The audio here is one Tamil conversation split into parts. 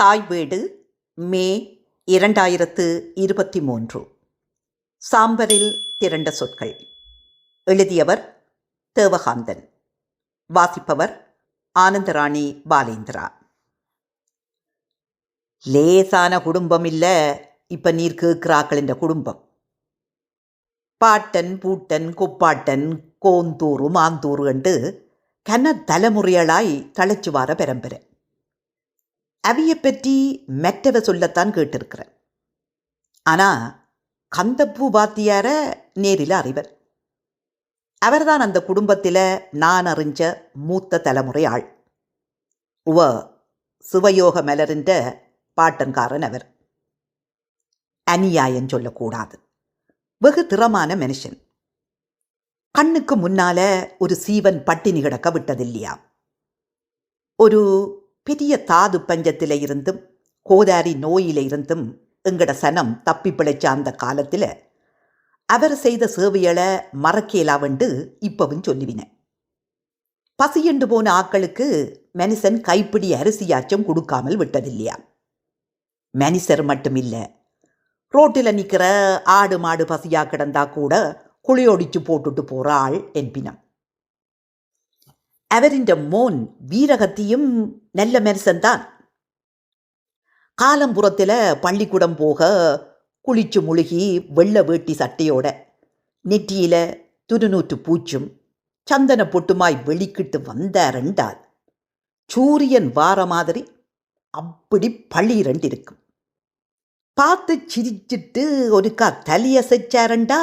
தாய் வீடு மே இரண்டாயிரத்து இருபத்தி மூன்று. சாம்பரில் திரண்ட சொற்கள். எழுதியவர் தேவகாந்தன். வாசிப்பவர் ஆனந்தராணி பாலேந்திரா. லேசான குடும்பம் இல்லை இப்ப நீர் கேட்கிறாக்களின் குடும்பம். பாட்டன் பூட்டன் கொப்பாட்டன் கோந்தூறு மாந்தூறு என்று கன தலைமுறைகளாய் தழைச்சு வார பரம்பரை. அவிய பற்றி மெட்டவ சொல்லத்தான் கேட்டிருக்கிறேன். ஆனால் கந்தப்பூ பாத்தியார நேரில் அறிவர். அவர்தான் அந்த குடும்பத்தில் நான் அறிஞ்ச மூத்த தலைமுறை ஆள். உவ சிவயோக மலரின்ற பாட்டன்காரன் அவர். அநியாயம் சொல்லக்கூடாது. வெகு திறமான மனுஷன். கண்ணுக்கு முன்னால ஒரு சீவன் பட்டினி கிடக்க விட்டதில்லையா? ஒரு பெரிய தாது பஞ்சத்தில இருந்தும் கோதாரி நோயில இருந்தும் எங்கட சனம் தப்பி பிழைச்ச அந்த காலத்தில் அவர் செய்த சேவைகளை மறக்கலாவண்டு இப்பவும் சொல்லுவினேன் பசியண்டு போன ஆக்களுக்கு மனுஷன் கைப்பிடி அரிசியாச்சும் கொடுக்காமல் விட்டதில்லையா? மனுஷர் மட்டும் இல்லை ரோட்டில் நிற்கிற ஆடு மாடு பசியா கிடந்தா கூட குளியொடிச்சு போட்டுட்டு போகிற ஆள் என்பினம். அவரின்ட மோன் வீரகத்தியும் நல்ல மனுஷன்தான் காலம்புறத்தில் பள்ளிக்கூடம் போக குளிச்சு முழுகி வெள்ளை வேட்டி சட்டையோட நெற்றியில துருநூற்று பூச்சும் சந்தன பொட்டுமாய் வெளிக்கிட்டு வந்தாரண்டால் சூரியன் வார மாதிரி அப்படி பளிரண்டு இருக்கும் பார்த்து சிரிச்சிட்டு ஒருக்கா தலையசைச்சாரண்டா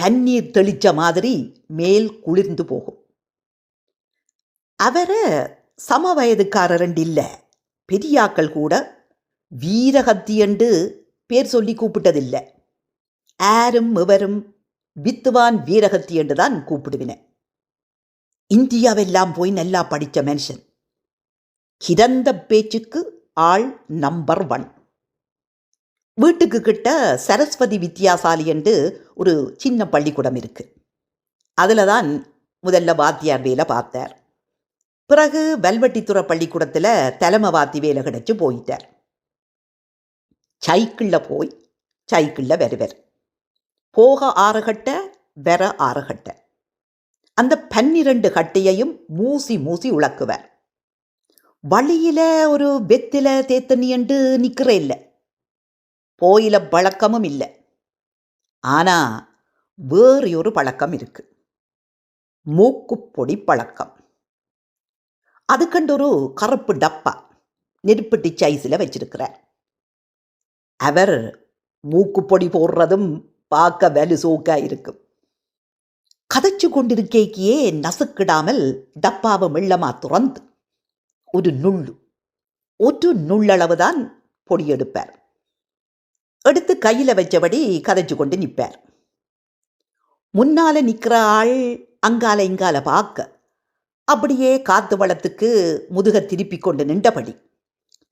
பன்னீர் தெளிச்ச மாதிரி மேல் குளிர்ந்து போகும். அவரை சம வயதுக்காரரண்டு இல்லை. பெரியாக்கள் கூட வீரகத்தி என்று பேர் சொல்லி கூப்பிட்டதில்லை. ஆரும் இவரும் வித்துவான் வீரகத்தி என்று தான் கூப்பிடுவினேன் இந்தியாவெல்லாம் போய் நல்லா படித்த மனுஷன். கிடந்த பேச்சுக்கு ஆள் நம்பர் ஒன். வீட்டுக்கு கிட்ட சரஸ்வதி வித்யாசாலி என்று ஒரு சின்ன பள்ளிக்கூடம் இருக்கு. அதில் தான் முதல்ல வாத்தியார் வேலை பார்த்தார். பிறகு வெல்வெட்டித்துறை பள்ளிக்கூடத்தில் தலைமை வாத்தி வேலை கிடச்சி போயிட்டார். சைக்கிளில் போய் சைக்கிளில் வருவர். போக ஆறு கட்ட வெற ஆறு கட்ட அந்த பன்னிரண்டு கட்டையையும் மூசி மூசி உழக்குவார் வழியில் ஒரு வெத்தில தேத்தண்ணியண்டு நிற்கிற இல்லை. போயில பழக்கமும் இல்லை. ஆனால் வேறு ஒரு பழக்கம் இருக்குது மூக்குப்பொடி பழக்கம். அதுக்கண்டு ஒரு கருப்பு டப்பா நெருப்பு சைஸில் வச்சிருக்கிறார். அவர் மூக்குப்பொடி போடுறதும் பார்க்க வலு சோக்கா இருக்கும். கதைச்சு கொண்டிருக்கேக்கியே நசுக்கிடாமல் டப்பாவை மெள்ளமா துறந்து ஒரு நுள்ளு ஒரு நுள்ளளவு தான் பொடி எடுப்பார். எடுத்து கையில் வச்சபடி கதைச்சு கொண்டு நிற்பார் முன்னால நிற்கிற ஆள் அங்கால இங்கால பார்க்க அப்படியே காத்து வளத்துக்கு முதுக திருப்பி கொண்டு நின்றபடி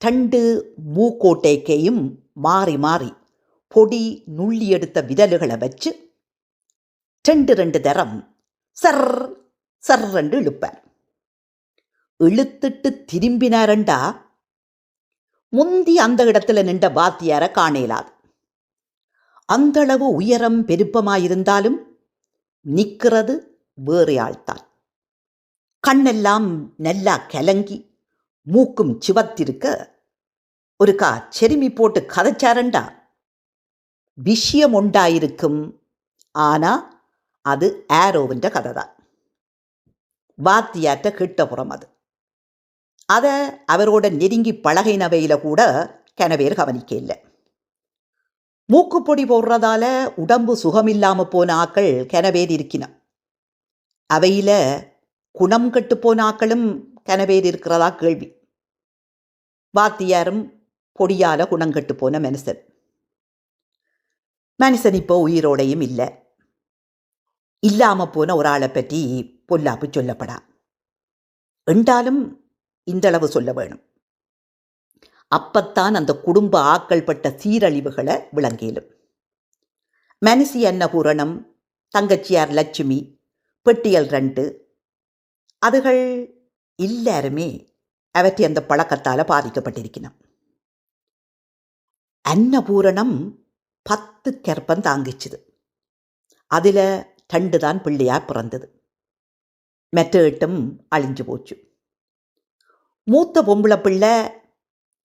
தண்டு மூக்கோட்டைக்கையும் மாறி மாறி பொடி நுள்ளி எடுத்த விரல்களை வச்சு ரெண்டு ரெண்டு தரம் சர் சர் ரெண்டு இழுப்பார். இழுத்துட்டு திரும்பினாரண்டா? முந்தி அந்த இடத்துல நின்ற வாத்தியார காணேலாது. அந்தளவு உயரம் பெருப்பமாயிருந்தாலும் நிற்கிறது வேறு ஆள்தான் கண்ணெல்லாம் நல்லா கலங்கி மூக்கும் சிவத்திருக்க ஒருக்கா செருமி போட்டு கதைச்சாரண்டா. விஷயம் உண்டாயிருக்கும் ஆனா அது ஆரோவின்ற கதை தான் வாத்தியாற்ற கிட்டபுறம் அது. அதை அவரோட நெருங்கி பழகினவையில கூட கனவேர் கவனிக்க இல்லை. மூக்குப்பொடி போடுறதால உடம்பு சுகமில்லாம போன ஆக்கள் கனவேர் இருக்கின. அவையில குணம் கெட்டுப்போன ஆக்களும் கனவேர் இருக்கிறதா கேள்வி. வாத்தியாரும் பொடியால குணம் கெட்டுப்போன மனுஷன். மனுஷன் இப்போ உயிரோடையும் இல்லை. இல்லாம போன ஒரு ஆளை பற்றி பொல்லாப்பு சொல்லப்படா. என்றாலும் இந்தளவு சொல்ல வேணும். அப்பத்தான் அந்த குடும்ப ஆக்கள் பட்ட சீரழிவுகளை விளங்கியலும் மனசி அன்னபூரணம் தங்கச்சியார் லட்சுமி பெட்டியல் ரெண்டு அதுகள் எல்லாருமே அவற்றை அந்த பழக்கத்தால் பாதிக்கப்பட்டிருக்கணும் அன்னபூரணம் பத்து கற்பம் தாங்கிச்சுது. அதில் ரெண்டு தான் பிள்ளையாக பிறந்தது. மற்ற எட்டும் அழிஞ்சு போச்சு. மூத்த பொம்பளை பிள்ளை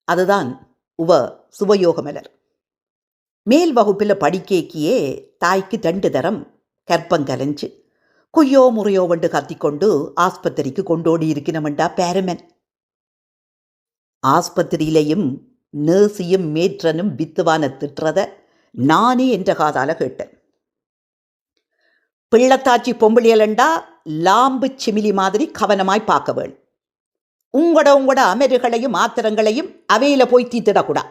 அதுதான் உவ சுபயோகமலர் மேல் வகுப்பில் படிக்கேக்கியே தாய்க்கு ரெண்டு தரம் கற்பம் கலைஞ்சு குய்யோ முறையோ வண்டு கத்திக்கொண்டு ஆஸ்பத்திரிக்கு கொண்டோடி இருக்கணுமெண்டா பேரமன். ஆஸ்பத்திரியிலையும் நேர்சியும் மேற்றனும் வித்துவான திட்டுறத நானே என்ற காதால கேட்டேன். பிள்ளத்தாச்சி பொம்பளியலண்டா லாம்பு சிமிலி மாதிரி கவனமாய் பார்க்க வேணும். உங்களோட உங்களோட அமருகளையும் ஆத்திரங்களையும் அவையில போய் தீத்திடக்கூடா.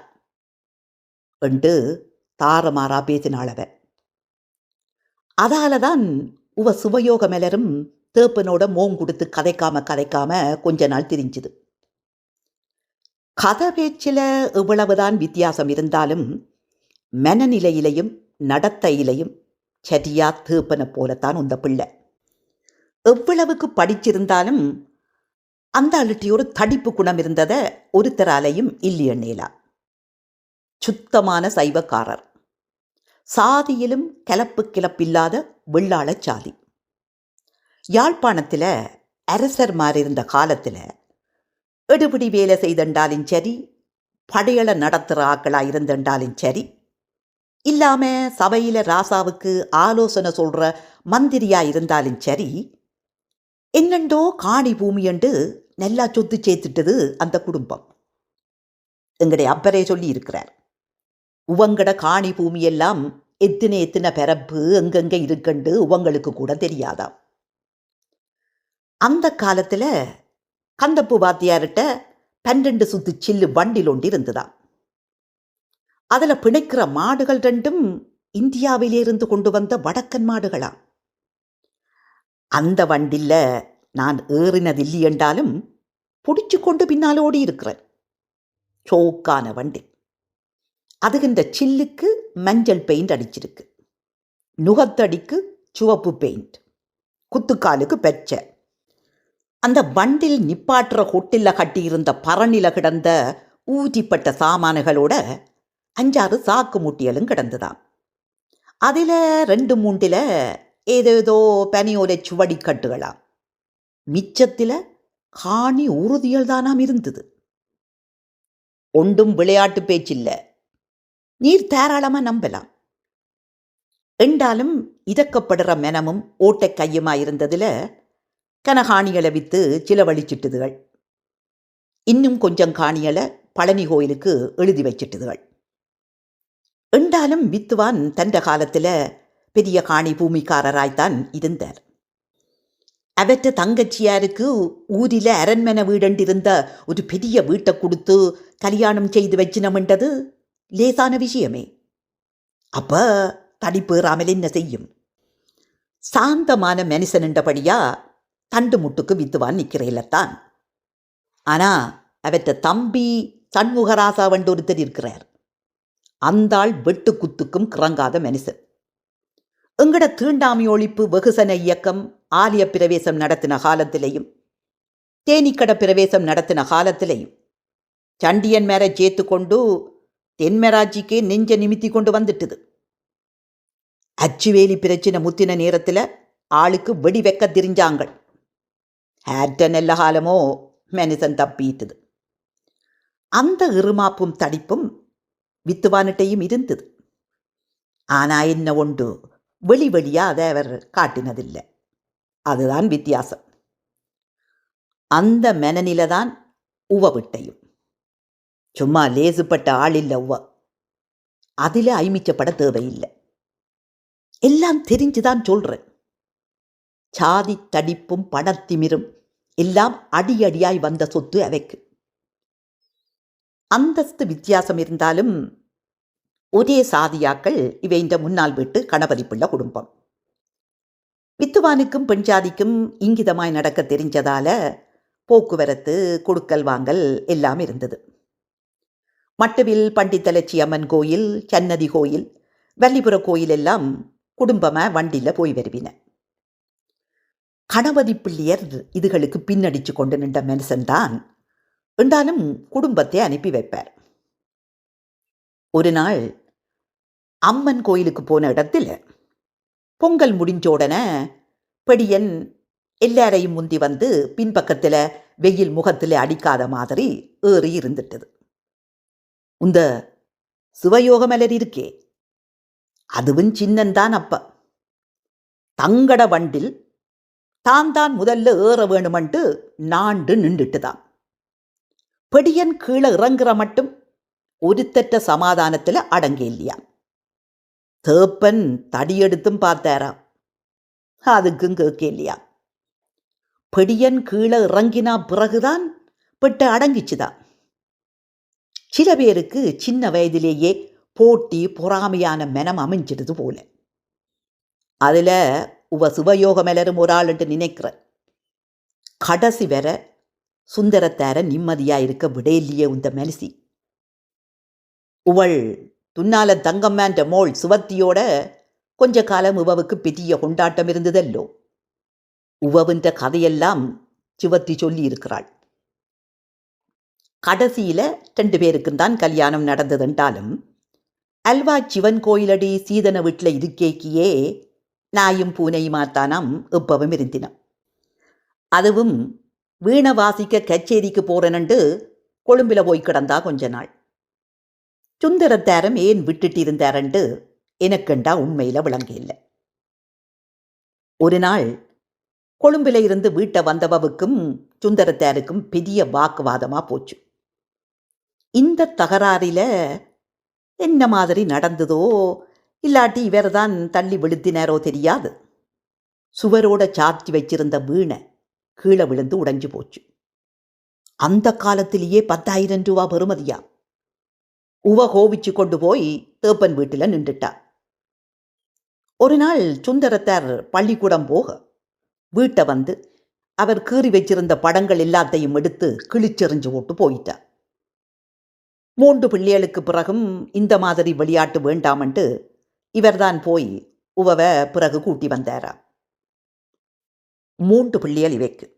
என்று தாரமாறா பேசினாள் அவன். அதால தான் உவ சுவயோகமெலரும் தேப்பனோட மோங் கொடுத்து கதைக்காம கதைக்காம கொஞ்ச நாள் திரிஞ்சுது. கதை பேச்சில் எவ்வளவுதான் வித்தியாசம் இருந்தாலும் மனநிலையிலையும் நடத்தையிலையும் சரியா தேப்பனை போலத்தான் உந்த பிள்ளை. எவ்வளவுக்கு படிச்சிருந்தாலும் அந்த அழுட்டி ஒரு தடிப்பு குணம் இருந்ததை ஒருத்தராலையும் இல்லையண்ணேலா சுத்தமான சைவக்காரர். சாதியிலும் கிளப்பு கிளப்பில்லாத வெள்ளாள சாதி. யாழ்ப்பாணத்தில் அரசர்மார் இருந்த காலத்தில் எடுபிடி வேலை செய்தண்டாலும் சரி படையலை நடத்துகிற ஆக்களாக இருந்தண்டாலும் சரி இல்லாமல் சபையில் ராசாவுக்கு ஆலோசனை சொல்கிற மந்திரியா இருந்தாலும் சரி என்னண்டோ காணி பூமி என்று நல்லா சொத்து சேர்த்துட்டது அந்த குடும்பம். எங்களுடைய அப்பரே சொல்லி இருக்கிறார் உவங்கட காணி பூமியெல்லாம் எத்தனை எத்தனை பிறப்பு எங்கெங்க இருக்குண்டு உங்களுக்கு கூட தெரியாதாம். அந்த காலத்தில் கந்தப்பு வாத்தியார்கிட்ட பன்னெண்டு சுத்து சில்லு வண்டில் ஒன்று இருந்ததாம். அதில் பிணைக்கிற மாடுகள் ரெண்டும் இந்தியாவிலிருந்து கொண்டு வந்த வடக்கன் மாடுகளாம். அந்த வண்டியில் நான் ஏறினதில்லை என்றாலும் பிடிச்சு கொண்டு பின்னால் ஓடி இருக்கிறேன். சோக்கான வண்டி. அதுகின்ற சில்லுக்கு மஞ்சள் பெயிண்ட் அடிச்சிருக்கு. நுகத்தடிக்கு சிவப்பு பெயிண்ட். குத்துக்காலுக்கு பச்சை அந்த வண்டில் நிப்பாட்டுற கொட்டில் கட்டியிருந்த பரணில கிடந்த ஊற்றிப்பட்ட சாமான்களோட அஞ்சாறு சாக்கு முட்டியலும் கிடந்துதான் அதில் ரெண்டு மூண்டில் ஏதேதோ பனியோலை சுவடி கட்டுகளாம். மிச்சத்தில் காணி உறுதியல் தானாம் இருந்தது. ஒன்றும் விளையாட்டு பேச்சில்லை. நீர் தாராளமாக நம்பலாம். என்றாலும் இதக்கப்படுற மெனமும் ஓட்டை கையுமா இருந்ததில் கனகாணிகளை விற்று சிலவழிச்சிட்டுதுகள். இன்னும் கொஞ்சம் காணிகளை பழனி கோயிலுக்கு எழுதி வச்சிட்டுதுகள். என்றாலும் வித்துவான் தண்ட காலத்தில் பெரிய காணி பூமிக்காரராய்த்தான் இருந்தார். அவற்ற தங்கச்சியாருக்கு ஊரில் அரண்மனை வீடண்டிருந்த ஒரு பெரிய வீட்டை கொடுத்து கல்யாணம் செய்து வச்சினமென்றது லேசான விஷயமே. அப்ப தடிப்பேறாமல் என்ன செய்யும்? சாந்தமான மனுஷனுண்டபடியா தண்டு முட்டுக்கு வித்துவான் நிற்கிறேலத்தான் ஆனா அவற்ற தம்பி சண்முகராசா வண்டு ஒருத்தர் இருக்கிறார். அந்தாள் வெட்டு குத்துக்கும் கிறங்காத மனுஷன். எங்கட தீண்டாமை ஒழிப்பு வெகுசன இயக்கம் ஆலய பிரவேசம் நடத்தின காலத்திலையும் தேனிக்கட பிரவேசம் நடத்தின காலத்திலையும் சண்டியன் மேலே சேர்த்து கொண்டு தென்மராட்சிக்கு நெஞ்ச நிமித்தி கொண்டு வந்துட்டுது. அச்சுவேலி பிரச்சினை முத்தின நேரத்தில் ஆளுக்கு வெடி வைக்க திரிஞ்சாங்கள். ஹேர்டன் நல்ல காலமோ மனுஷன் தப்பிட்டுது அந்த இருமாப்பும் தடிப்பும் வித்துவானிட்டையும் இருந்தது. ஆனா என்ன ஒன்று வெளி வெளியா அதை அவர் காட்டினதில்லை. அதுதான் வித்தியாசம். அந்த மெனநில தான் உவ விட்டையும் சும்மா லேசுப்பட்ட ஆள் இல்லை அதில் ஐமிச்சப்பட தேவையில்லை. எல்லாம் தெரிஞ்சுதான் சொல்கிறேன் சாதி தடிப்பும் பணத்திமிரும் எல்லாம் அடியடியாய் வந்த சொத்து அவைக்கு. அந்தஸ்து வித்தியாசம் இருந்தாலும் ஒரே சாதியாக்கள் இவை இந்த முன்னாள் வீட்டு கணபதி பிள்ளை குடும்பம். வித்துவானுக்கும் பெண் சாதிக்கும் இங்கிதமாய் நடக்க தெரிஞ்சதால போக்குவரத்து கொடுக்கல் வாங்கல் எல்லாம் இருந்தது. மட்டுவில் பண்டித்தலட்சி அம்மன் கோயில் சன்னதி கோயில் வல்லிபுர கோயில் எல்லாம் குடும்பமாக வண்டியில் போய் வருவின. கணபதி பிள்ளையர் இதுகளுக்கு பின்னடிச்சு கொண்டு நின்ற மனுஷன்தான் என்றாலும் குடும்பத்தை அனுப்பி வைப்பார். ஒரு நாள் அம்மன் கோயிலுக்கு போன இடத்துல பொங்கல் முடிஞ்ச உடனே பெடியன் எல்லாரையும் முந்தி வந்து பின்பக்கத்தில் வெயில் முகத்தில் அடிக்காத மாதிரி ஏறி இருந்துட்டது. இந்த சிவயோக மலர் இருக்கே. அதுவும் சின்னந்தான் அப்ப. தங்கட வண்டில் தான் தான் முதல்ல ஏற வேணுமன்ட்டு நாண்டு நின்றுட்டுதான். பெடியன் கீழே இறங்குற மட்டும் ஒருத்தற்ற சமாதானத்தில் அடங்க இல்லையா? தேப்பன் தடியெடுத்தும் பார்த்தாராம் அதுக்கும் கேட்க இல்லையா? பெடியன் கீழே இறங்கினா பிறகுதான் பெட்ட அடங்கிச்சுதான். சில பேருக்கு சின்ன வயதிலேயே போட்டி பொறாமையான மனம் அமைஞ்சிடுது போல. அதில் உவ சிவயோகமலரும் ஒரு ஆளுன்ட்டு நினைக்கிறேன். கடைசி வர சுந்தரத்தார நிம்மதியாக இருக்க விடையில்லையே உந்த மனசி. உவள் துன்னால தங்கம்மான்ற மோள் சுவத்தியோட கொஞ்ச காலம் உவவுக்கு பெரிய கொண்டாட்டம் இருந்ததல்லோ? உவவுன்ற கதையெல்லாம் சுவத்தி சொல்லி இருக்கிறாள். கடைசியில் ரெண்டு பேருக்கும் தான் கல்யாணம் நடந்ததென்றாலும் அல்வா சிவன் கோயிலடி சீதன வீட்டில் இருக்கேக்கியே நாயும் பூனையுமாத்தானாம் எப்பவும் இருந்தினம். அதுவும் வீணை வாசிக்க கச்சேரிக்கு போறேனண்டு கொழும்பில் போய் கிடந்தா கொஞ்ச நாள். சுந்தரத்தாரம் ஏன் விட்டுட்டு இருந்தாரண்டு எனக்குண்டா உண்மையில் விளங்க இல்லை. ஒரு நாள் கொழும்பில் இருந்து வீட்டை வந்தவவுக்கும் சுந்தரத்தாருக்கும் பெரிய வாக்குவாதமாக போச்சு. இந்த தகராறில் என்ன மாதிரி நடந்ததோ இல்லாட்டி இவர்தான் தள்ளி விழுத்தினாரோ தெரியாது. சுவரோட சாத்தி வச்சிருந்த வீணை கீழே விழுந்து உடைஞ்சு போச்சு. அந்த காலத்திலேயே பத்தாயிரம் ரூபா பெறுமதியா? உவ கோவிச்சு கொண்டு போய் தேப்பன் வீட்டில் நின்றுட்டா. ஒரு நாள் சுந்தரத்தார் பள்ளிக்கூடம் போக வீட்டை வந்து அவர் கீறி வச்சிருந்த படங்கள் எல்லாத்தையும் எடுத்து கிழிச்செறிஞ்சு போட்டு போயிட்டார் மூன்று பிள்ளைகளுக்கு பிறகும் இந்த மாதிரி விளையாட்டு வேண்டாமன்ட்டு இவர்தான் போய் உவவ பிறகு கூட்டி வந்தாரா. மூன்று பிள்ளைகள் இவைக்கு.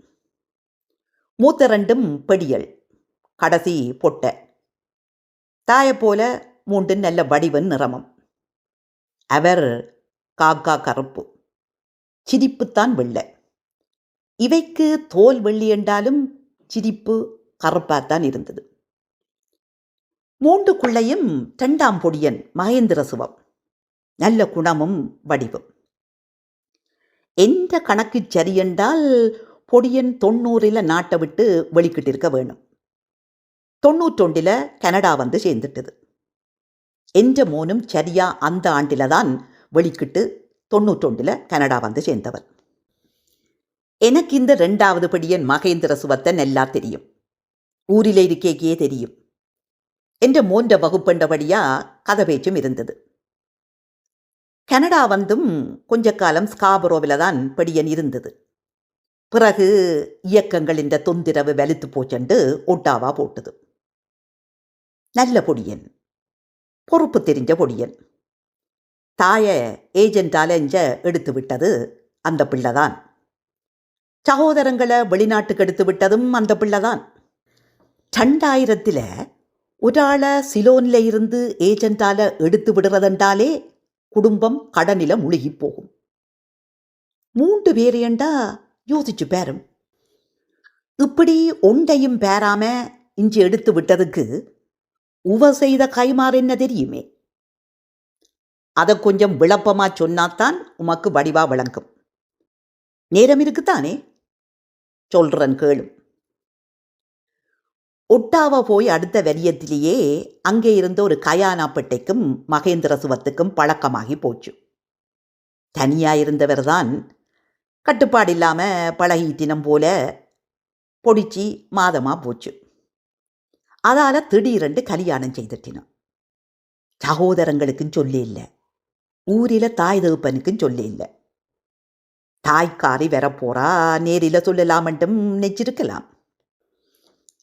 மூத்த ரெண்டும் பெடியல் கடைசி பொட்டை. தாயை போல மூன்று நல்ல வடிவன் நிறமம். அவர் காக்கா கருப்பு. சிரிப்புத்தான் வெள்ளை. இவைக்கு தோல் வெள்ளி என்றாலும் சிரிப்பு கருப்பாகத்தான் இருந்தது. மூண்டுக்குள்ளையும் இரண்டாம் பொடியன் மகேந்திர சிவம் நல்ல குணமும் வடிவும். எந்த கணக்கு சரியென்றால் பொடியன் தொண்ணூறில் நாட்டை விட்டு வெளிக்கிட்டு இருக்க வேணும். தொண்ணூற்றொண்டில் கனடா வந்து சேர்ந்துட்டது. என்ற மோனும் சரியா அந்த ஆண்டில் தான் வெளிக்கிட்டு தொண்ணூற்றொண்டில் கனடா வந்து சேர்ந்தவர் எனக்கு இந்த ரெண்டாவது படியன் மகேந்திர சுவத்தை நல்லா தெரியும். ஊரில் இருக்கேக்கே தெரியும். என்ற மோன்ற வகுப்பண்டபடியா கதை பேச்சும் இருந்தது. கனடா வந்தும் கொஞ்ச காலம் ஸ்காபரோவில் தான் படியன் இருந்தது. பிறகு இயக்கங்கள் இந்த தொந்திரவு வலித்து போச்சண்டு ஒட்டாவா போட்டது. நல்ல பொடியன். பொறுப்பு தெரிஞ்ச பொடியன். தாய ஏஜென்டால எஞ்ச எடுத்து விட்டது அந்த பிள்ளைதான் சகோதரங்களை வெளிநாட்டுக்கு எடுத்து விட்டதும் அந்த பிள்ளைதான் ரெண்டாயிரத்தில் ஒரு ஆளை சிலோனில் இருந்து ஏஜென்டால எடுத்து விடுறதென்றாலே குடும்பம் கடனில முழுகி போகும். மூன்று பேரையண்டா யோசிச்சு பேரும். இப்படி ஒன்றையும் பேராம இஞ்சி எடுத்து விட்டதுக்கு உவ செய்த கைமாறு என்ன தெரியுமே? அதை கொஞ்சம் விளப்பமா சொன்னாத்தான் உமக்கு வடிவா விளங்கும். நேரம் இருக்குத்தானே சொல்றன் கேளும். ஒட்டாவா போய் அடுத்த வரியத்திலேயே அங்கே இருந்த ஒரு கயானாப்பட்டைக்கும் மகேந்திர சுவத்துக்கும் பழக்கமாகி போச்சு. தனியாக இருந்தவர் தான் கட்டுப்பாடு பழகி தினம் போல பொடிச்சு மாதமாக போச்சு. அதால் திடீரெண்டு கல்யாணம் செய்துட்டினோம் சகோதரங்களுக்கும் சொல்லி இல்லை. ஊரில் தாய் தகுப்பனுக்கும் சொல்லி இல்லை. தாய்க்காரி வரப்போறா நேரில் சொல்லலாமன்ட்டும் நெச்சிருக்கலாம்.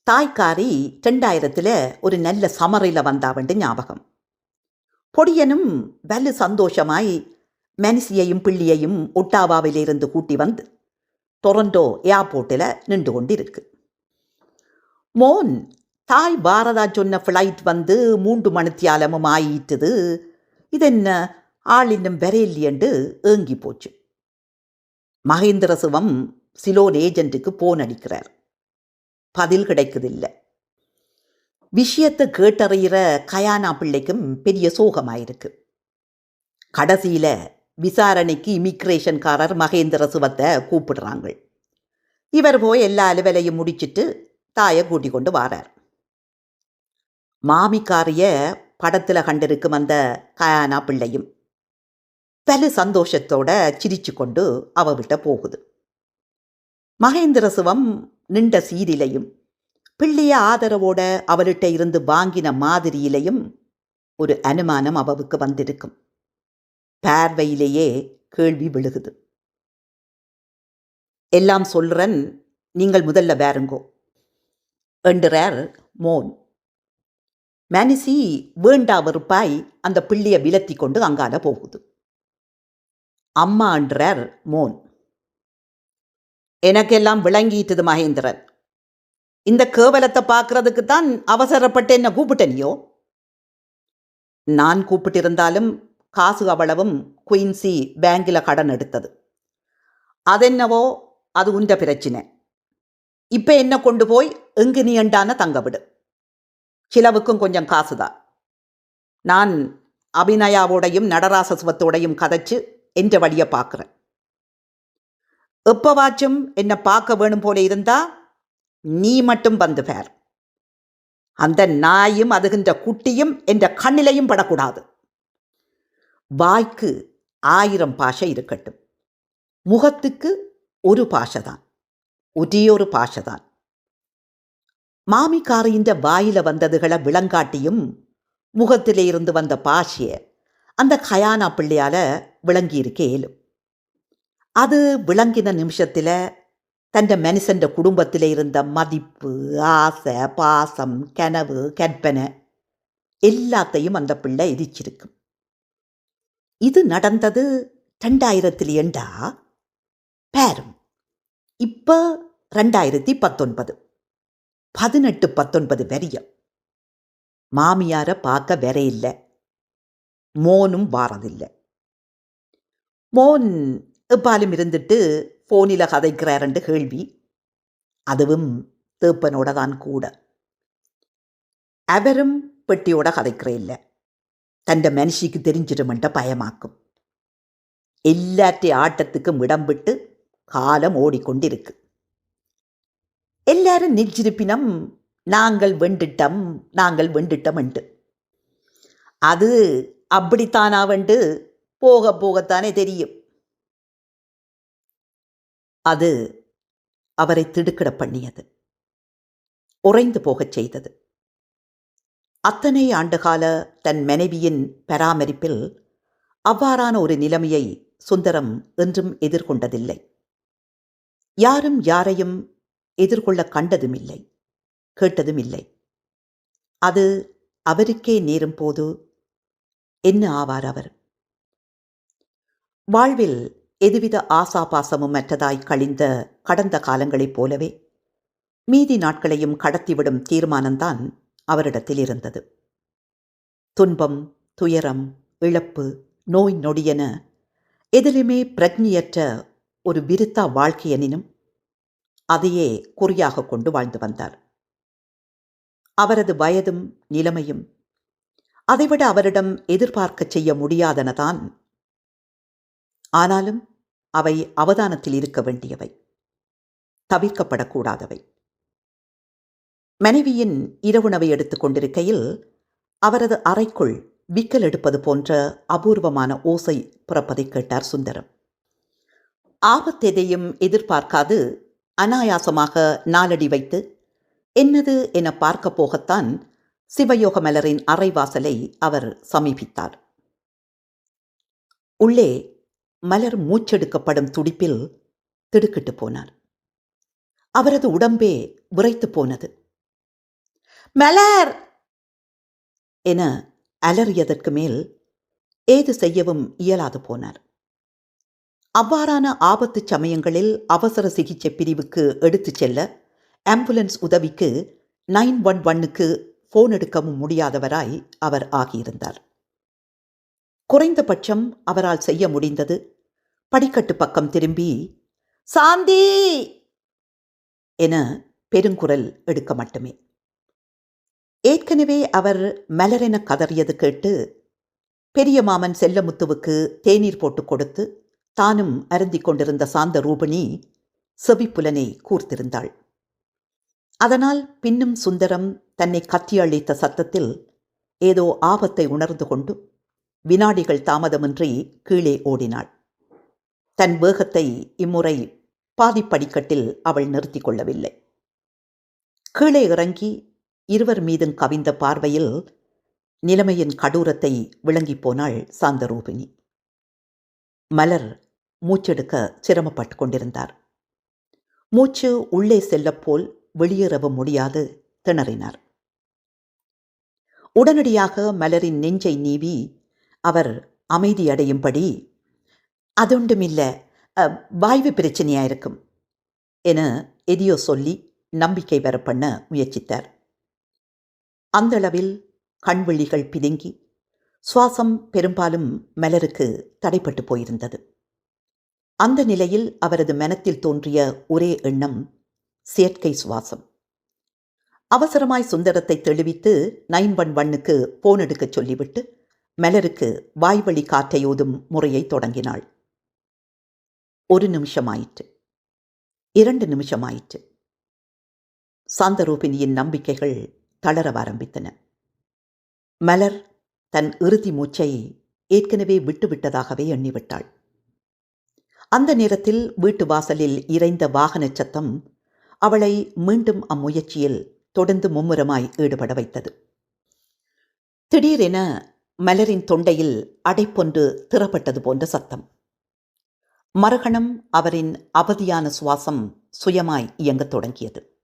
தாய்க்காரி ரெண்டாயிரத்தில் ஒரு நல்ல சமரையில் வந்தாவண்டு ஞாபகம். பொடியனும் வலு சந்தோஷமாய் மெனிசியையும் பிள்ளியையும் ஒட்டாவாவிலிருந்து கூட்டி வந்து டொரண்டோ ஏர்போர்ட்டில் நின்று கொண்டிருக்கு. மோன் தாய் பாரதா சொன்ன ஃப்ளைட் வந்து மூன்று மணித்தியாலமும் ஆயிட்டுது. இதென்ன? ஆள் இன்னும் வரையில்லையண்டு ஏங்கி போச்சு. மகேந்திர சிவம் சிலோன் ஏஜென்ட்டுக்கு போன் அடிக்கிறார். பதில் கிடைக்குதில்ல. விஷயத்தை கேட்டறிகிற கயானா பிள்ளைக்கும் பெரிய சோகமாயிருக்கு. கடைசியில் விசாரணைக்கு இமிக்ரேஷன்காரர் மகேந்திர சிவத்தை கூப்பிடுறாங்க இவர் போய் எல்லா அலுவலையும் முடிச்சிட்டு தாயை கூட்டி கொண்டு வாரார். மாமிக்காரிய படத்தில் கண்டிருக்கும் அந்த கயானா பிள்ளையும் பல சந்தோஷத்தோட சிரிச்சு கொண்டு அவ விட்ட போகுது. மகேந்திர சிவம் நின்ற சீரிலையும் பிள்ளைய ஆதரவோட அவள்கிட்ட இருந்து வாங்கின மாதிரியிலையும் ஒரு அனுமானம் அவவுக்கு வந்திருக்கும். பார்வையிலேயே கேள்வி விழுகுது. எல்லாம் சொல்றன் நீங்கள் முதல்ல வேறுங்கோ என்றார் மோன். மனிசி வேண்டா வெறுப்பாய் அந்த பிள்ளைய விலத்தி கொண்டு அங்கால போகுது. அம்மா என்றார் மோன். எனக்கெல்லாம் விளங்கிட்டது மகேந்திரன். இந்த கேவலத்தை பார்க்கறதுக்கு தான் அவசரப்பட்டு என்ன கூப்பிட்டனியோ? நான் கூப்பிட்டிருந்தாலும் காசு அவ்வளவும் குயின்சி பேங்கில் கடன் எடுத்தது. அதென்னவோ? அது உண்ட பிரச்சனை. இப்போ என்ன கொண்டு போய்? எங்கு நீ எண்டான தங்க விடு சிலவுக்கும் கொஞ்சம் காசுதான் நான் அபிநயாவோடையும் நடராசஸ்வத்தோடையும் கதைச்சு என்ற வழியை பார்க்குறேன். எப்பவாச்சும் என்னை பார்க்க வேணும் போல இருந்தா நீ மட்டும் வந்து பேர். அந்த நாயும் அதுகின்ற குட்டியும் என்ற கண்ணிலையும் படக்கூடாது. வாய்க்கு ஆயிரம் பாஷை இருக்கட்டும். முகத்துக்கு ஒரு பாஷை தான் ஒரே ஒரு பாஷை தான் மாமிக்காரியின் வாயில வந்ததுகளை விளங்காட்டியும் முகத்திலே இருந்து வந்த பாஷையை அந்த கயானா பிள்ளையால விளங்கியிருக்கே இருக்க இயலும். அது விளங்கின நிமிஷத்தில் தன் மனுஷன் குடும்பத்தில் இருந்த மதிப்பு ஆசை பாசம் கனவு கற்பனை எல்லாத்தையும் அந்த பிள்ளை எரிச்சிருக்கும் இது நடந்தது ரெண்டாயிரத்தில் ஏண்டா பேரும். இப்போ ரெண்டாயிரத்தி பத்தொன்பது. பதினெட்டு பத்தொன்பது வரியம் மாமியாரை பார்க்க வேற இல்லை. மோனும் வாரதில்லை. மோன் எப்பாலும் இருந்துட்டு ஃபோனில் கதைக்கிறாரண்டு கேள்வி. அதுவும் தேப்பனோட தான் கூட. அவரும் பெட்டியோட கதைக்கிற இல்லை. தൻ്റെ மனுஷிக்கு தெரிஞ்சிடுமென்ற பயமாக்கும். எல்லாற்றையும் ஆட்டத்துக்கும் இடம் விட்டு காலம் ஓடிக்கொண்டிருக்கு. எல்லாரும் நெஞ்சிருப்பினம் நாங்கள் வெண்டுட்டம் நாங்கள் வெண்டுட்டம் என்று அது அப்படித்தானா வண்டு போக போகத்தானே தெரியும். அது அவரை திடுக்கிட பண்ணியது. உறைந்து போகச் செய்தது. அத்தனை ஆண்டுகால தன் மனைவியின் பராமரிப்பில் அவ்வாறான ஒரு நிலைமையை சுந்தரம் என்றும் எதிர்கொண்டதில்லை. யாரும் யாரையும் எதிர்கொள்ள கண்டதும் இல்லை கேட்டதும் இல்லை அது அவருக்கே நேரும் போது என்ன ஆவார் அவர்? வாழ்வில் எதுவித ஆசாபாசமும் அற்றதாய் கழிந்த கடந்த காலங்களைப் போலவே மீதி நாட்களையும் கடத்திவிடும் தீர்மானம்தான் அவரிடத்தில் இருந்தது துன்பம் துயரம் இழப்பு நோய் நொடியென எதிலுமே பிரஜ்னியற்ற ஒரு விருத்தா வாழ்க்கையெனினும் அதையே குறியாக கொண்டு வாழ்ந்து வந்தார். அவரது வயதும் நிலைமையும் அதைவிட அவரிடம் எதிர்பார்க்கச் செய்ய முடியாதனதான் ஆனாலும் அவை அவதானத்தில் இருக்க வேண்டியவை. தவிர்க்கப்படக்கூடாதவை. மனைவியின் இரவுணவை எடுத்துக் கொண்டிருக்கையில் அவரது அறைக்குள் விக்கல் எடுப்பது போன்ற அபூர்வமான ஓசை புறப்பதை கேட்டார் சுந்தரம். ஆபத்தெதையும் எதிர்பார்க்காது அனாயாசமாக நாலடி வைத்து என்னது என பார்க்கப் போகத்தான் சிவயோக மலரின் அறைவாசலை அவர் சமீபித்தார். உள்ளே மலர் மூச்செடுக்கப்படும் துடிப்பில் திடுக்கிட்டு போனார். அவரது உடம்பே உரைத்து போனது. மலர்! என அலறியதற்கு மேல் ஏது செய்யவும் இயலாது போனார். அவ்வாறான ஆபத்து சமயங்களில் அவசர சிகிச்சை பிரிவுக்கு எடுத்துச் செல்ல ஆம்புலன்ஸ் உதவிக்கு நைன் ஒன் ஒன்னுக்கு ஃபோன் எடுக்கவும் முடியாதவராய் அவர் ஆகியிருந்தார். குறைந்தபட்சம் அவரால் செய்ய முடிந்தது. படிக்கட்டு பக்கம் திரும்பி சாந்தி! என பெருங்குரல் எடுக்க மட்டுமே. ஏற்கனவே அவர் மலரென கதறியது கேட்டு பெரிய மாமன் செல்லமுத்துவுக்கு தேநீர் போட்டு கொடுத்து தானும் அருந்திக் கொண்டிருந்த சாந்த ரூபிணி செவிப்புலனை கூர்த்திருந்தாள். அதனால் பின்னும் சுந்தரம் தன்னை கத்தியளித்த சத்தத்தில் ஏதோ ஆபத்தை உணர்ந்து கொண்டு வினாடிகள் தாமதமின்றி கீழே ஓடினாள். தன் வேகத்தை இம்முறை பாதிப்படிக்கட்டில் அவள் நிறுத்தி கொள்ளவில்லை. கீழே இறங்கி இருவர் மீதும் கவிந்த பார்வையில் நிலைமையின் கடூரத்தை விளங்கிப் போனாள் சாந்தரூபிணி. மலர் மூச்செடுக்க சிரமப்பட்டு கொண்டிருந்தார். மூச்சு உள்ளே செல்லப்போல் வெளியேறவும் முடியாது திணறினார். உடனடியாக மலரின் நெஞ்சை நீவி அவர் அமைதியடையும்படி அதொண்டுமில்ல அ, வாய்வு பிரச்சனையாக இருக்கும் என எதையோ சொல்லி நம்பிக்கை வர பண்ண முயற்சித்தார். அந்தளவில் கண்விழிகள் பிதுங்கி சுவாசம் பெரும்பாலும் மலருக்கு தடைப்பட்டு போயிருந்தது. அந்த நிலையில் அவரது மனத்தில் தோன்றிய ஒரே எண்ணம் செயற்கை சுவாசம். அவசரமாய் சுந்தரத்தை தெளிவித்து நைன் ஒன் ஒன்னுக்கு போன் எடுக்கச் சொல்லிவிட்டு மலருக்கு வாய்வழி காற்றையோதும் முறையை தொடங்கினாள். ஒரு நிமிஷமாயிற்று. இரண்டு நிமிஷமாயிற்று. சாந்தரூபினியின் நம்பிக்கைகள் தளர ஆரம்பித்தன. மலர் தன் இறுதி மூச்சை ஏற்கனவே விட்டுவிட்டதாகவே எண்ணிவிட்டாள். அந்த நேரத்தில் வீட்டு வாசலில் இறைந்த வாகனச் சத்தம் அவளை மீண்டும் அம்முயற்சியில் தொடர்ந்து மும்முரமாய் ஈடுபட வைத்தது. திடீரென மலரின் தொண்டையில் அடைப்பொன்று திறப்பட்டது போன்ற சத்தம். மறுகணம் அவரின் அவதியான சுவாசம் சுயமாய் இயங்கத் தொடங்கியது.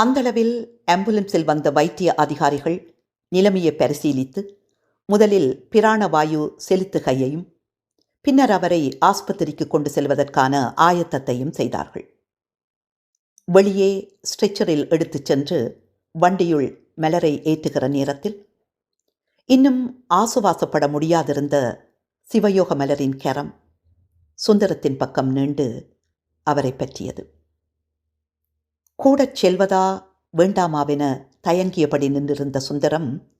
அந்தளவில் ஆம்புலன்ஸில் வந்த வைத்திய அதிகாரிகள் நிலைமையை பரிசீலித்து முதலில் பிராணவாயு செலுத்துகையையும் பின்னர் அவரை ஆஸ்பத்திரிக்கு கொண்டு செல்வதற்கான ஆயத்தத்தையும் செய்தார்கள். வெளியே ஸ்ட்ரெச்சரில் எடுத்துச் சென்று வண்டியுள் மலரை ஏற்றுகிற நேரத்தில் இன்னும் ஆசுவாசப்பட முடியாதிருந்த சிவயோக மலரின் கரம் சுந்தரத்தின் பக்கம் நீண்டு அவரை பற்றியது. கூடச் செல்வதா வேண்டாமாவென தயங்கியபடி நின்றிருந்த சுந்தரம்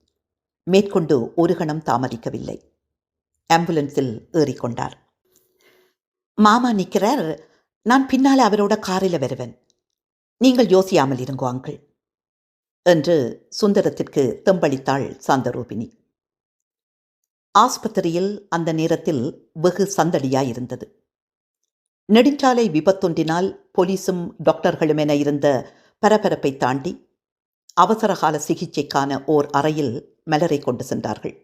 மேற்கொண்டு ஒரு கணம் தாமதிக்கவில்லை. ஆம்புலன்ஸில் ஏறிக்கொண்டார். மாமா நிற்கிறார். நான் பின்னால அவரோட காரில் வருவேன். நீங்கள் யோசியாமல் இருங்கோ அங்கிள் என்று சுந்தரத்திற்கு தெம்பளித்தாள் சாந்தரூபினி ஆஸ்பத்திரியில் அந்த நேரத்தில் வெகு சந்தடியாயிருந்தது. நெடுஞ்சாலை விபத்தொன்றினால் போலீசும் டாக்டர்களும் என இருந்த பரபரப்பை தாண்டி அவசரகால சிகிச்சைக்கான ஓர் அறையில் மலரை கொண்டு சென்றார்கள்.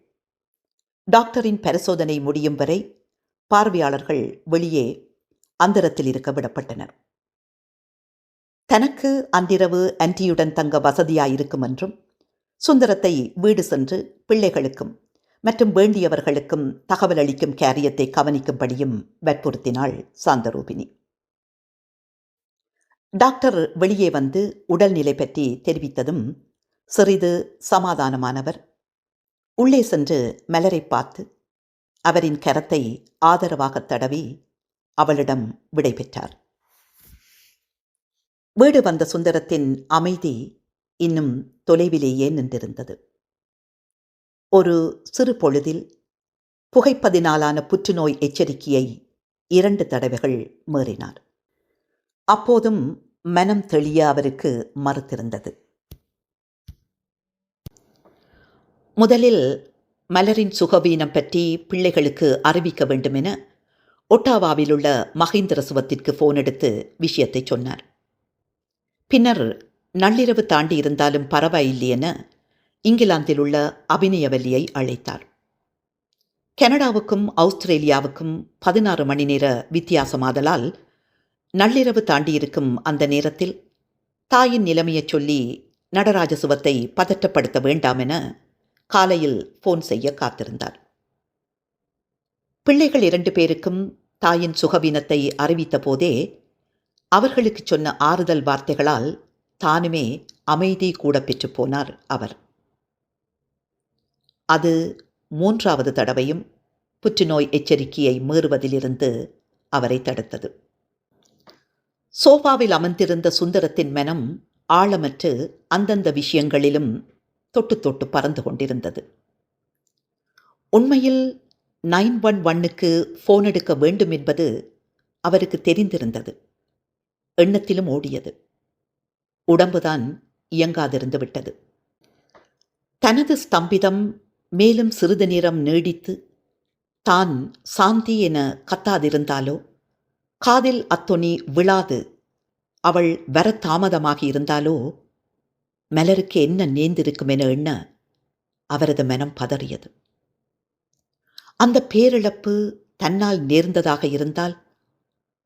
டாக்டரின் பரிசோதனை முடியும் வரை பார்வையாளர்கள் வெளியே அந்தரத்தில் இருக்க விடப்பட்டனர். தனக்கு அன்றிரவு அன்றியுடன் தங்க வசதியாயிருக்கும் என்றும் சுந்தரத்தை வீடு சென்று பிள்ளைகளுக்கும் மற்றும் வேண்டியவர்களுக்கும் தகவல் அளிக்கும் கேரியத்தை கவனிக்கும்படியும் வற்புறுத்தினாள் சாந்தரூபிணி. டாக்டர் வெளியே வந்து உடல்நிலை பற்றி தெரிவித்ததும் சிறிது சமாதானமானவர். உள்ளே சென்று மலரை பார்த்து அவரின் கரத்தை ஆதரவாகத் தடவி அவளிடம் விடைபெற்றார் வீடு வந்த சுந்தரத்தின் அமைதி இன்னும் தொலைவிலேயே நின்றிருந்தது. ஒரு சிறு பொழுதில் புகைப்பதினாலான புற்றுநோய் எச்சரிக்கையை இரண்டு தடவைகள் மீறினார். அப்போதும் மனம் தெளிய அவருக்கு மறுத்திருந்தது. முதலில் மலரின் சுகவீனம் பற்றி பிள்ளைகளுக்கு அறிவிக்க வேண்டுமென ஒட்டாவாவில் உள்ள மகேந்திரசுவத்திற்கு ஃபோன் எடுத்து விஷயத்தை சொன்னார். பின்னர் நள்ளிரவு தாண்டி இருந்தாலும் பரவாயில்லை என இங்கிலாந்தில் உள்ள அபிநயவல்லியை அழைத்தார். கனடாவுக்கும் ஆஸ்திரேலியாவுக்கும் பதினாறு மணி நேர வித்தியாசமாதலால் நள்ளிரவு தாண்டியிருக்கும் அந்த நேரத்தில் தாயின் நிலைமையைச் சொல்லி நடராஜ சுவத்தை பதற்றப்படுத்த வேண்டாம் என காலையில் ஃபோன் செய்ய காத்திருந்தார். பிள்ளைகள் இரண்டு பேருக்கும் தாயின் சுகவீனத்தை அறிவித்த போதே அவர்களுக்கு சொன்ன ஆறுதல் வார்த்தைகளால் தானுமே அமைதி கூட பெற்று போனார் அவர். அது மூன்றாவது தடவையும் புற்றுநோய் எச்சரிக்கையை மீறுவதிலிருந்து அவரை தடுத்தது. சோஃபாவில் அமர்ந்திருந்த சுந்தரத்தின் மனம் ஆழமற்று அந்தந்த விஷயங்களிலும் தொட்டு தொட்டு பறந்து கொண்டிருந்தது. உண்மையில் நைன் ஒன் ஒன்னுக்கு ஃபோன் எடுக்க வேண்டும் என்பது அவருக்கு தெரிந்திருந்தது. எண்ணத்திலும் ஓடியது. உடம்புதான் இயங்காதிருந்து விட்டது. தனது ஸ்தம்பிதம் மேலும் சிறிது நேரம் நீடித்து தான் சாந்தி என கத்தாதிருந்தாலோ? காதில் அத்தொனி விழாது. அவள் வர தாமதமாகி இருந்தாலோ? மலருக்கு என்ன நேர்ந்திருக்கும் என எண்ண அவரது மனம் பதறியது. அந்த பேரிழப்பு தன்னால் நேர்ந்ததாக இருந்தால்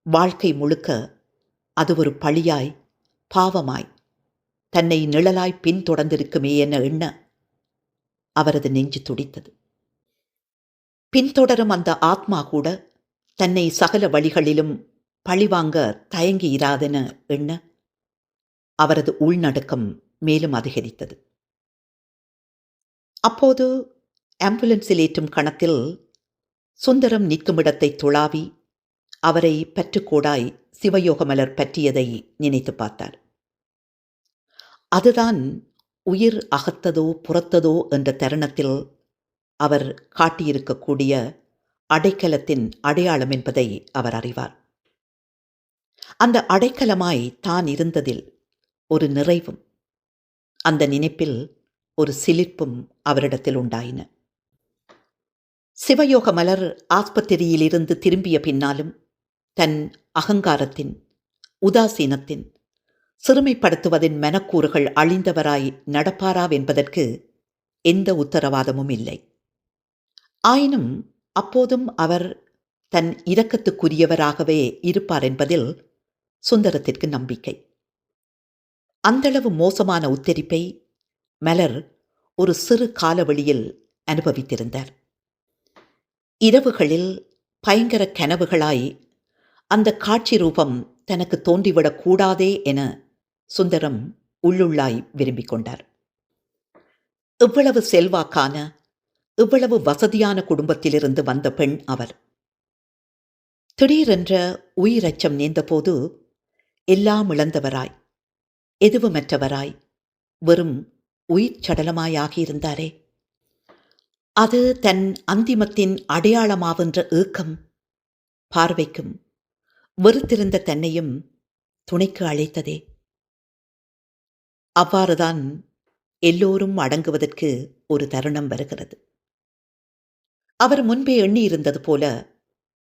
வாழ்க்கை முழுக்க அது ஒரு பழியாய் பாவமாய் தன்னை நிழலாய் பின்தொடர்ந்திருக்குமே என எண்ண அவரது நெஞ்சு துடித்தது. பின்தொடரும் அந்த ஆத்மா கூட தன்னை சகல வழிகளிலும் பழிவாங்க தயங்கி இராதென எண்ண அவரது உள்நடுக்கம் மேலும் அதிகரித்தது. அப்போது ஆம்புலன்ஸில் ஏற்றும் கணத்தில் சுந்தரம் நிற்குமிடத்தை துளாவி அவரை பற்றுக்கோடாய் சிவயோகமலர் பற்றியதை நினைத்து பார்த்தார். அதுதான் உயிர் அகத்ததோ புறத்ததோ என்ற தருணத்தில் அவர் காட்டியிருக்கக்கூடிய அடைக்கலத்தின் அடையாளம் என்பதை அவர் அறிவார். அந்த அடைக்கலமாய் தான் இருந்ததில் ஒரு நிறைவும் அந்த நினைப்பில் ஒரு சிலிர்ப்பும் அவரிடத்தில் உண்டாயின. சிவயோக மலர் ஆஸ்பத்திரியிலிருந்து திரும்பிய பின்னாலும் தன் அகங்காரத்தின் உதாசீனத்தின் சிறுமைப்படுத்துவதின் மனக்கூறுகள் அழிந்தவராய் நடப்பாராவென்பதற்கு எந்த உத்தரவாதமும் இல்லை ஆயினும் அப்போதும் அவர் தன் இரக்கத்துக்குரியவராகவே இருப்பார் என்பதில் சுந்தரத்திற்கு நம்பிக்கை. அந்தளவு மோசமான உத்தரிப்பை மலர் ஒரு சிறு காலவெளியில் அனுபவித்திருந்தார். இரவுகளில் பயங்கர கனவுகளாய் அந்த காட்சி ரூபம் தனக்கு தோன்றிவிடக் கூடாதே என சுந்தரம் உள்ளுள்ளாய் விரும்பிக் கொண்டார். இவ்வளவு செல்வாக்கான இவ்வளவு வசதியான குடும்பத்திலிருந்து வந்த பெண் அவர். திடீரென்ற உயிரச்சம் நீந்தபோது எல்லாம் இழந்தவராய் எதுவுமற்றவராய் வெறும் உயிர் சடலமாயாகியிருந்தாரே. அது தன் அந்திமத்தின் அடையாளமாவென்ற ஏக்கம் பார்வைக்கும் வெறுத்திருந்த தன்னையும் துணைக்கு அழைத்ததே. அவ்வாறுதான் எல்லோரும் அடங்குவதற்கு ஒரு தருணம் வருகிறது. அவர் முன்பே எண்ணியிருந்தது போல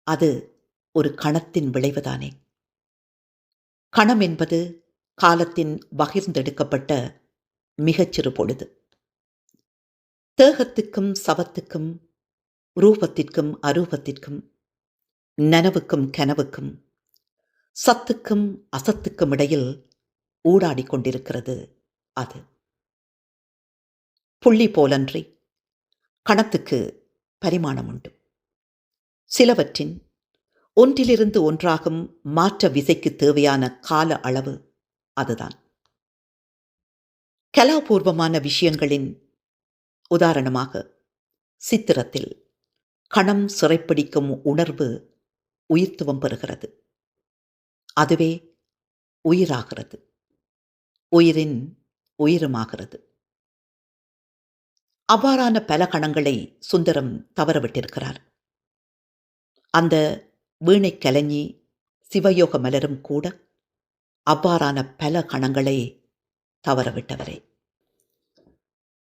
அது ஒரு கணத்தின் விளைவுதானே. கணம் என்பது காலத்தின் பகிர்ந்தெடுக்கப்பட்ட மிகச்சிறு பொழுது. தேகத்துக்கும் சவத்துக்கும் ரூபத்திற்கும் அரூபத்திற்கும் நனவுக்கும் கனவுக்கும் சத்துக்கும் அசத்துக்கும் இடையில் ஊடாடிக் கொண்டிருக்கிறது அது. புள்ளி போலன்றி கணத்துக்கு பரிமாணம் உண்டு சிலவற்றின் ஒன்றிலிருந்து ஒன்றாகும் மாற்ற விசைக்கு தேவையான கால அளவு அதுதான். கலாபூர்வமான விஷயங்களின் உதாரணமாக சித்திரத்தில் கணம் சிறைப்பிடிக்கும் உணர்வு உயிர்த்துவம் பெறுகிறது. அதுவே உயிராகிறது. உயிரின் உயிருமாகிறது. அவ்வாறான பல கணங்களை சுந்தரம் தவறவிட்டிருக்கிறார். அந்த வீணை கலைஞி சிவயோக மலரும் கூட அவ்வாறான பல கணங்களை தவறவிட்டவரே.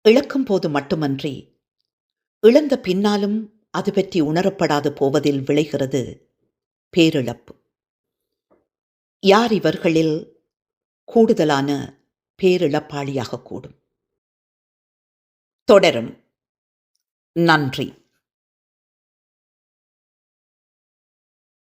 இழக்கும் போது மட்டுமன்றி இழந்த பின்னாலும் அது பற்றி உணரப்படாது போவதில் விளைகிறது பேரிழப்பு. யார் இவர்களில் கூடுதலான பேரிழப்பாளியாகக்கூடும் தொடரும். நன்றி.